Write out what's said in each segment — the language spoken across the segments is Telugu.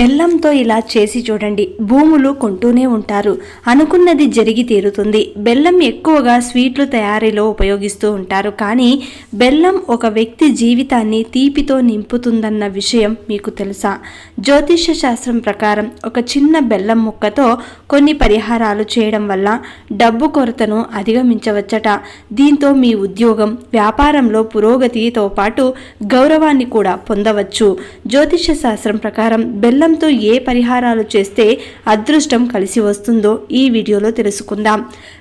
బెల్లంతో ఇలా చేసి చూడండి భూములు కొంటూనే ఉంటారు. అనుకున్నది జరిగి తీరుతుంది. బెల్లం ఎక్కువగా స్వీట్లు తయారీలో ఉపయోగిస్తూ ఉంటారు. కానీ బెల్లం ఒక వ్యక్తి జీవితాన్ని తీపితో నింపుతుందన్న విషయం మీకు తెలుసా? జ్యోతిష్య శాస్త్రం ప్రకారం ఒక చిన్న బెల్లం ముక్కతో కొన్ని పరిహారాలు చేయడం వల్ల డబ్బు కొరతను అధిగమించవచ్చట. దీంతో మీ ఉద్యోగం వ్యాపారంలో పురోగతితో పాటు గౌరవాన్ని కూడా పొందవచ్చు. జ్యోతిష్య శాస్త్రం ప్రకారం బెల్లం బెల్లంతో ఏ పరిహారాలు చేస్తే అదృష్టం కలిసి వస్తుందో ఈ వీడియోలో తెలుసుకుందాం.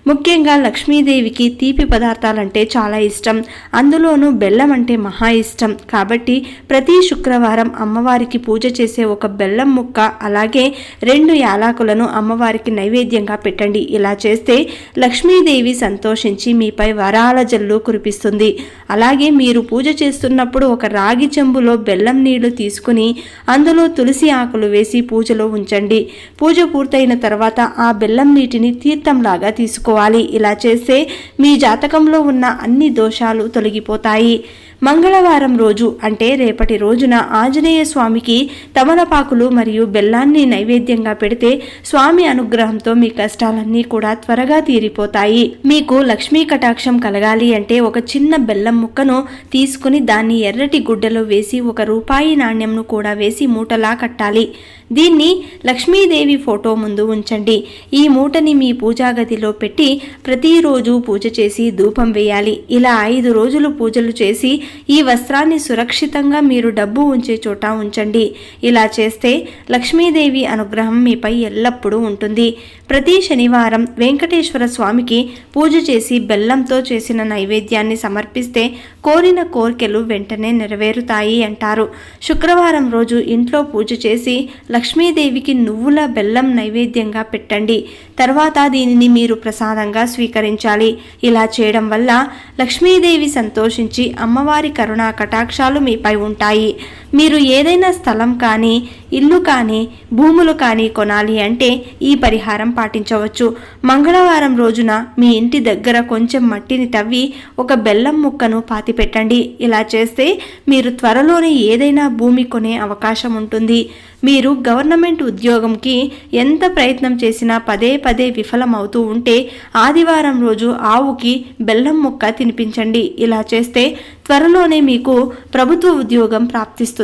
ముఖ్యంగా లక్ష్మీదేవికి తీపి పదార్థాలంటే చాలా ఇష్టం. అందులోనూ బెల్లం అంటే మహా ఇష్టం. కాబట్టి ప్రతి శుక్రవారం అమ్మవారికి పూజ చేసే ఒక బెల్లం ముక్క అలాగే రెండు యాలాకులను అమ్మవారికి నైవేద్యంగా పెట్టండి. ఇలా చేస్తే లక్ష్మీదేవి సంతోషించి మీపై వరాల జల్లు కురిపిస్తుంది. అలాగే మీరు పూజ చేస్తున్నప్పుడు ఒక రాగి చెంబులో బెల్లం నీళ్ళు తీసుకుని అందులో తులసి ఆకులు వేసి పూజలో ఉంచండి. పూజ పూర్తయిన తర్వాత ఆ బెల్లం నీటిని తీర్థంలాగా తీసుకోవాలి. ఇలా చేస్తే మీ జాతకంలో ఉన్న అన్ని దోషాలు తొలగిపోతాయి. మంగళవారం రోజు అంటే రేపటి రోజున ఆంజనేయ స్వామికి తమలపాకులు మరియు బెల్లాన్ని నైవేద్యంగా పెడితే స్వామి అనుగ్రహంతో మీ కష్టాలన్నీ కూడా త్వరగా తీరిపోతాయి. మీకు లక్ష్మీ కటాక్షం కలగాలి అంటే ఒక చిన్న బెల్లం ముక్కను తీసుకుని దాన్ని ఎర్రటి గుడ్డలో వేసి ఒక రూపాయి నాణ్యంను కూడా వేసి మూటలా కట్టాలి. దీన్ని లక్ష్మీదేవి ఫోటో ముందు ఉంచండి. ఈ మూటని మీ పూజా గదిలో పెట్టి ప్రతిరోజు పూజ చేసి ధూపం వేయాలి. ఇలా ఐదు రోజులు పూజలు చేసి ఈ వస్త్రాన్ని సురక్షితంగా మీరు డబ్బు ఉంచే చోట ఉంచండి. ఇలా చేస్తే లక్ష్మీదేవి అనుగ్రహం మీపై ఎల్లప్పుడూ ఉంటుంది. ప్రతి శనివారం వెంకటేశ్వర స్వామికి పూజ చేసి బెల్లంతో చేసిన నైవేద్యాన్ని సమర్పిస్తే కోరిన కోరికలు వెంటనే నెరవేరుతాయి అంటారు. శుక్రవారం రోజు ఇంట్లో పూజ చేసి లక్ష్మీదేవికి నువ్వుల బెల్లం నైవేద్యంగా పెట్టండి. తర్వాత దీనిని మీరు ప్రసాదంగా స్వీకరించాలి. ఇలా చేయడం వల్ల లక్ష్మీదేవి సంతోషించి అమ్మవారి కరుణా కటాక్షాలు మీపై ఉంటాయి. మీరు ఏదైనా స్థలం కానీ ఇల్లు కానీ భూములు కానీ కొనాలి అంటే ఈ పరిహారం పాటించవచ్చు. మంగళవారం రోజున మీ ఇంటి దగ్గర కొంచెం మట్టిని తవ్వి ఒక బెల్లం ముక్కను పాతిపెట్టండి ఇలా చేస్తే మీరు త్వరలోనే ఏదైనా భూమి కొనే అవకాశం ఉంటుంది. మీరు గవర్నమెంట్ ఉద్యోగంకి ఎంత ప్రయత్నం చేసినా పదే పదే విఫలమవుతూ ఉంటే ఆదివారం రోజు ఆవుకి బెల్లం ముక్క తినిపించండి. ఇలా చేస్తే త్వరలోనే మీకు ప్రభుత్వ ఉద్యోగం ప్రాప్తిస్తుంది.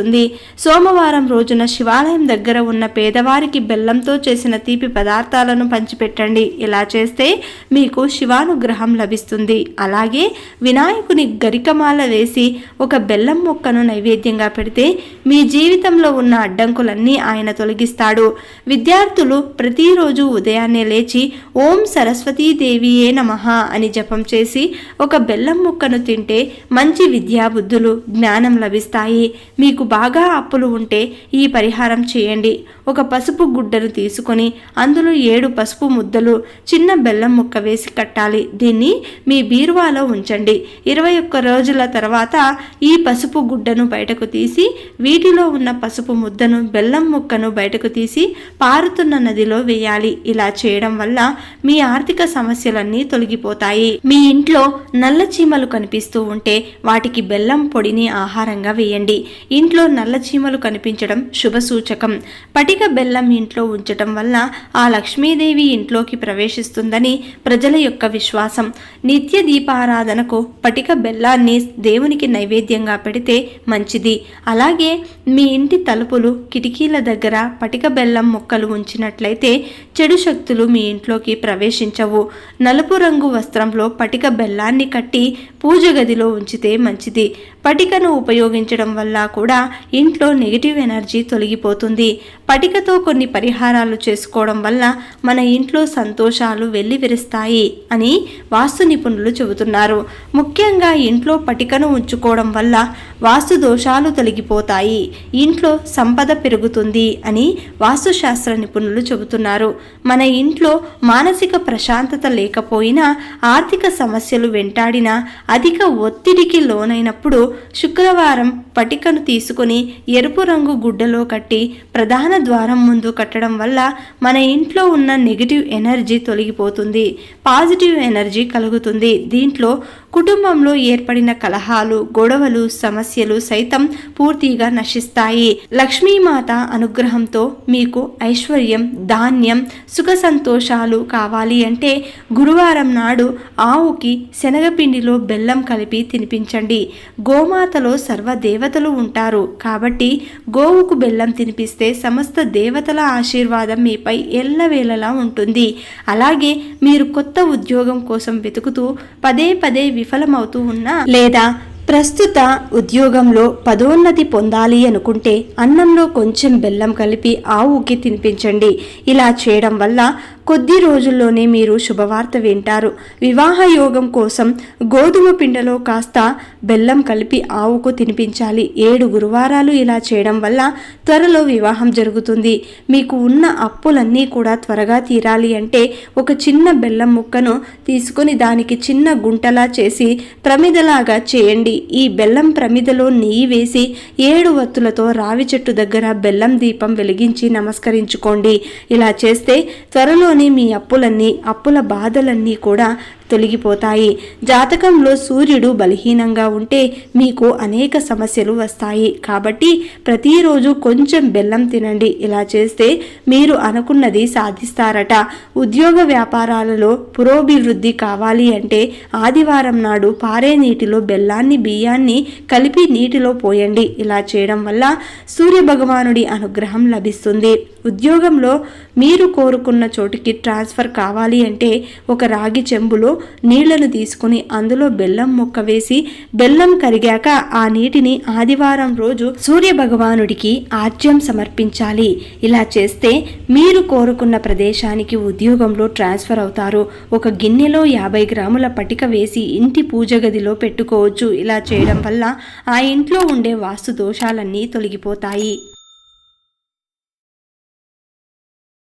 సోమవారం రోజున శివాలయం దగ్గర ఉన్న పేదవారికి బెల్లంతో చేసిన తీపి పదార్థాలను పంచిపెట్టండి. ఇలా చేస్తే మీకు శివానుగ్రహం లభిస్తుంది. అలాగే వినాయకుని గరికమాల వేసి ఒక బెల్లం మొక్కను నైవేద్యంగా పెడితే మీ జీవితంలో ఉన్న అడ్డంకులన్నీ ఆయన తొలగిస్తాడు. విద్యార్థులు ప్రతిరోజు ఉదయాన్నే లేచి ఓం సరస్వతీదేవియే నమ అని జపం చేసి ఒక బెల్లం ముక్కను తింటే మంచి విద్యాబుద్ధులు జ్ఞానం లభిస్తాయి. మీకు బాగా అప్పులు ఉంటే ఈ పరిహారం చేయండి. ఒక పసుపు గుడ్డను తీసుకొని అందులో ఏడు పసుపు ముద్దలు చిన్న బెల్లం ముక్క వేసి కట్టాలి. దీన్ని మీ బీరువాలో ఉంచండి. ఇరవై ఒక్క రోజుల తర్వాత ఈ పసుపు గుడ్డను బయటకు తీసి వీటిలో ఉన్న పసుపు ముద్దను బెల్లం ముక్కను బయటకు తీసి పారుతున్న నదిలో వేయాలి. ఇలా చేయడం వల్ల మీ ఆర్థిక సమస్యలన్నీ తొలగిపోతాయి. మీ ఇంట్లో నల్ల చీమలు కనిపిస్తూ ఉంటే వాటికి బెల్లం పొడిని ఆహారంగా వేయండి. ఇంట్లో నల్ల చీమలు కనిపించడం శుభ సూచకం పటిక బెల్లం ఇంట్లో ఉంచటం వల్ల ఆ లక్ష్మీదేవి ఇంట్లోకి ప్రవేశిస్తుందని ప్రజల యొక్క విశ్వాసం. నిత్య దీపారాధనకు పటిక బెల్లాన్ని దేవునికి నైవేద్యంగా పెడితే మంచిది. అలాగే మీ ఇంటి తలుపులు కిటికీల దగ్గర పటిక బెల్లం మొక్కలు ఉంచినట్లయితే చెడు శక్తులు మీ ఇంట్లోకి ప్రవేశించవు. నలుపు రంగు వస్త్రంలో పటిక బెల్లాన్ని కట్టి పూజ గదిలో ఉంచితే మంచిది. పటికను ఉపయోగించడం వల్ల కూడా ఇంట్లో నెగిటివ్ ఎనర్జీ తొలగిపోతుంది. పటికతో కొన్ని పరిహారాలు చేసుకోవడం వల్ల మన ఇంట్లో సంతోషాలు వెల్లివిరుస్తాయి అని వాస్తు నిపుణులు చెబుతున్నారు. ముఖ్యంగా ఇంట్లో పటికను ఉంచుకోవడం వల్ల వాస్తు దోషాలు తొలగిపోతాయి. ఇంట్లో సంపద పెరుగుతుంది అని వాస్తుశాస్త్ర నిపుణులు చెబుతున్నారు. మన ఇంట్లో మానసిక ప్రశాంతత లేకపోయినా ఆర్థిక సమస్యలు వెంటాడినా అధిక ఒత్తిడికి లోనైనప్పుడు శుక్రవారం పటికను తీసుకుని ఎరుపు రంగు గుడ్డలో కట్టి ప్రధాన ద్వారం ముందు కట్టడం వల్ల మన ఇంట్లో ఉన్న నెగిటివ్ ఎనర్జీ తొలగిపోతుంది. పాజిటివ్ ఎనర్జీ కలుగుతుంది. దీంట్లో కుటుంబంలో ఏర్పడిన కలహాలు గొడవలు సమస్యలు సైతం పూర్తిగా నశిస్తాయి. లక్ష్మీమాత అనుగ్రహంతో మీకు ఐశ్వర్యం ధాన్యం సుఖ సంతోషాలు కావాలి అంటే గురువారం నాడు ఆవుకి శనగపిండిలో బెల్లం కలిపి తినిపించండి. గోమాతలో సర్వ దేవతలు ఉంటారు. కాబట్టి గోవుకు బెల్లం తినిపిస్తే సమస్త దేవతల ఆశీర్వాదం మీపై ఎల్లవేళలా ఉంటుంది. అలాగే మీరు కొత్త ఉద్యోగం కోసం వెతుకుతూ పదే పదే విఫలమవుతూ ఉన్నా లేదా ప్రస్తుత ఉద్యోగంలో పదోన్నతి పొందాలి అనుకుంటే అన్నంలో కొంచెం బెల్లం కలిపి ఆవుకి తినిపించండి. ఇలా చేయడం వల్ల కొద్ది రోజుల్లోనే మీరు శుభవార్త వింటారు. వివాహ యోగం కోసం గోధుమ పిండలో కాస్త బెల్లం కలిపి ఆవుకు తినిపించాలి. ఏడు గురువారాలు ఇలా చేయడం వల్ల త్వరలో వివాహం జరుగుతుంది. మీకు ఉన్న అప్పులన్నీ కూడా త్వరగా తీరాలి అంటే ఒక చిన్న బెల్లం ముక్కను తీసుకొని దానికి చిన్న గుంటలా చేసి ప్రమిదలాగా చేయండి. ఈ బెల్లం ప్రమిదలో నెయ్యి వేసి ఏడు వత్తులతో రావి చెట్టు దగ్గర బెల్లం దీపం వెలిగించి నమస్కరించుకోండి. ఇలా చేస్తే త్వరలో త్వరలోనే మీ అప్పులన్నీ అప్పుల బాధలన్నీ కూడా తొలగిపోతాయి. జాతకంలో సూర్యుడు బలహీనంగా ఉంటే మీకు అనేక సమస్యలు వస్తాయి. కాబట్టి ప్రతిరోజు కొంచెం బెల్లం తినండి. ఇలా చేస్తే మీరు అనుకున్నది సాధిస్తారట. ఉద్యోగ వ్యాపారాలలో పురోభివృద్ధి కావాలి అంటే ఆదివారం నాడు పారే నీటిలో బెల్లాన్ని బియ్యాన్ని కలిపి నీటిలో పోయండి. ఇలా చేయడం వల్ల సూర్య భగవానుడి అనుగ్రహం లభిస్తుంది. ఉద్యోగంలో మీరు కోరుకున్న చోటికి ట్రాన్స్ఫర్ కావాలి అంటే ఒక రాగి చెంబులో నీళ్ళను తీసుకుని అందులో బెల్లం ముక్క వేసి బెల్లం కరిగాక ఆ నీటిని ఆదివారం రోజు సూర్య భగవానుడికి ఆజ్యం సమర్పించాలి. ఇలా చేస్తే మీరు కోరుకున్న ప్రదేశానికి ఉద్యోగంలో ట్రాన్స్ఫర్ అవుతారు. ఒక గిన్నెలో యాభై గ్రాముల పటిక వేసి ఇంటి పూజ గదిలో పెట్టుకోవచ్చు. ఇలా చేయడం వల్ల ఆ ఇంట్లో ఉండే వాస్తు దోషాలన్నీ తొలగిపోతాయి.